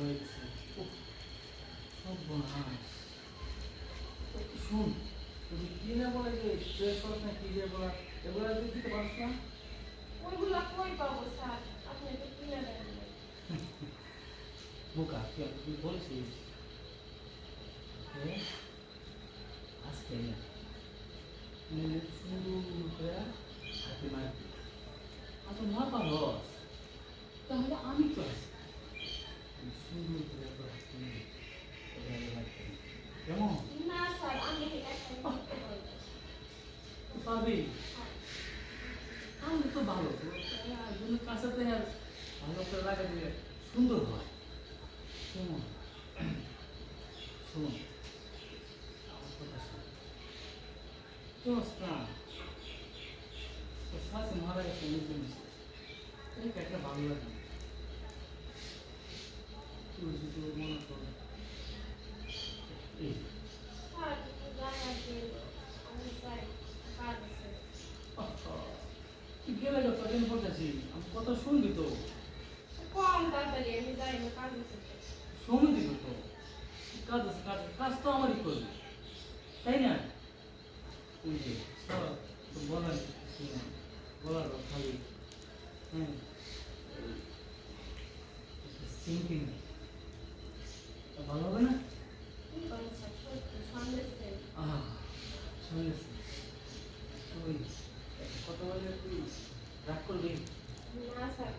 হয়ে সর্বনাশ শুন তুমি কি না বলে যে স্ট্রেস করো না কি যে বলা এগুলো যদি দিতে পারছ না ওইগুলো কই পাবো স্যার আপনি তো দেন না। বোকা কি তুই বলছিস আজকে না তুই তাহলে আমি তো আছি তুই সুন্দর করে তোর হাতে নিয়ে ওটা আগে মারতে হবে। কেমন পারব ভালো কাঁচাতে আর ভালো করে লাগা সুন্দর হয়। শোন শোন আমার কথা শোন দোষ না তোর শাশি মারা গেছে একটা ভালো লাগে কথা শুনবি তো কম তাড়াতাড়ি আমি যাই না কাজ আছে দিব তো কাজ আছে কাজ কাজ তো আমারই করবে তাই না তো বলার বলার খালি হ্যাঁ ভালো হবে না কি করেন স্যার সত্যি সন্দেশে আহা শুনেছি তুই কত বলে তুই রাগ করবি? না স্যার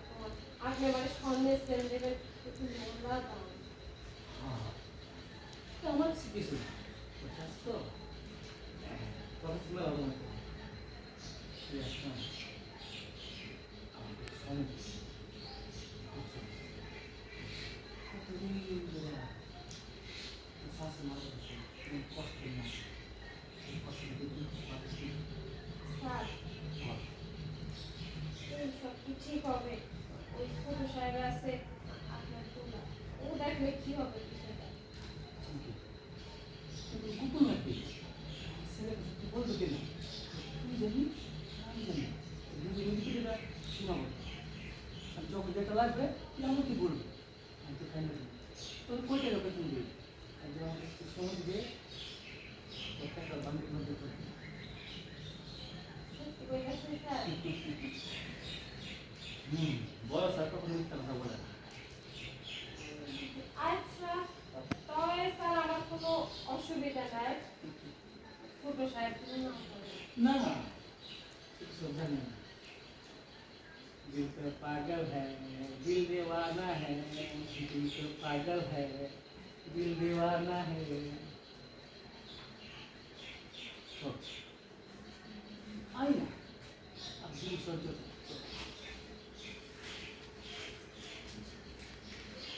আপনি আমার সন্দেশে দেবেন কিছু মোলা দাম আহা তো আমার কাছে তো? কথা শুনে হবে না তুই আসলাম আমাকে সময় দিস। বুঝছিস? কতদিন ধরে শাশুড়ি মারা গেছে অনেক কষ্ট না সেই কষ্টটা তুই দিতে পারিস না। স্যার বল। এই সব কি ঠিক হবে ওই ছোট সাহেব আছে আপনার তোলা ও দেখলে কি হবে বিষয়টা কিন্তু কুকুর নাকি ছেলেকে সত্যি বলতো কেন তুই জানি আমি জানি দুজন দিকে এটা সীমাবদ্ধ যখন যেটা লাগবে তুই আমাকে বলবি। আমি তো খাই তোর কই টাকা বেতন দিবি একটু সময় দিবে তোর টাকা বান্ধব মধ্যে করে দিবি। সত্যি করে গেছেন স্যার হুম বয়স আর কখনো মিথ্যা কথা বলে না। আচ্ছা তাহলে স্যার আমার কোনো অসুবিধা নাই। ছোট সাহেব না না কিছু জানে না। दिल तो पागल है, दिल दीवाना है, दिल तो पागल है, दिल दीवाना है। आई ना अब दिल सोचो।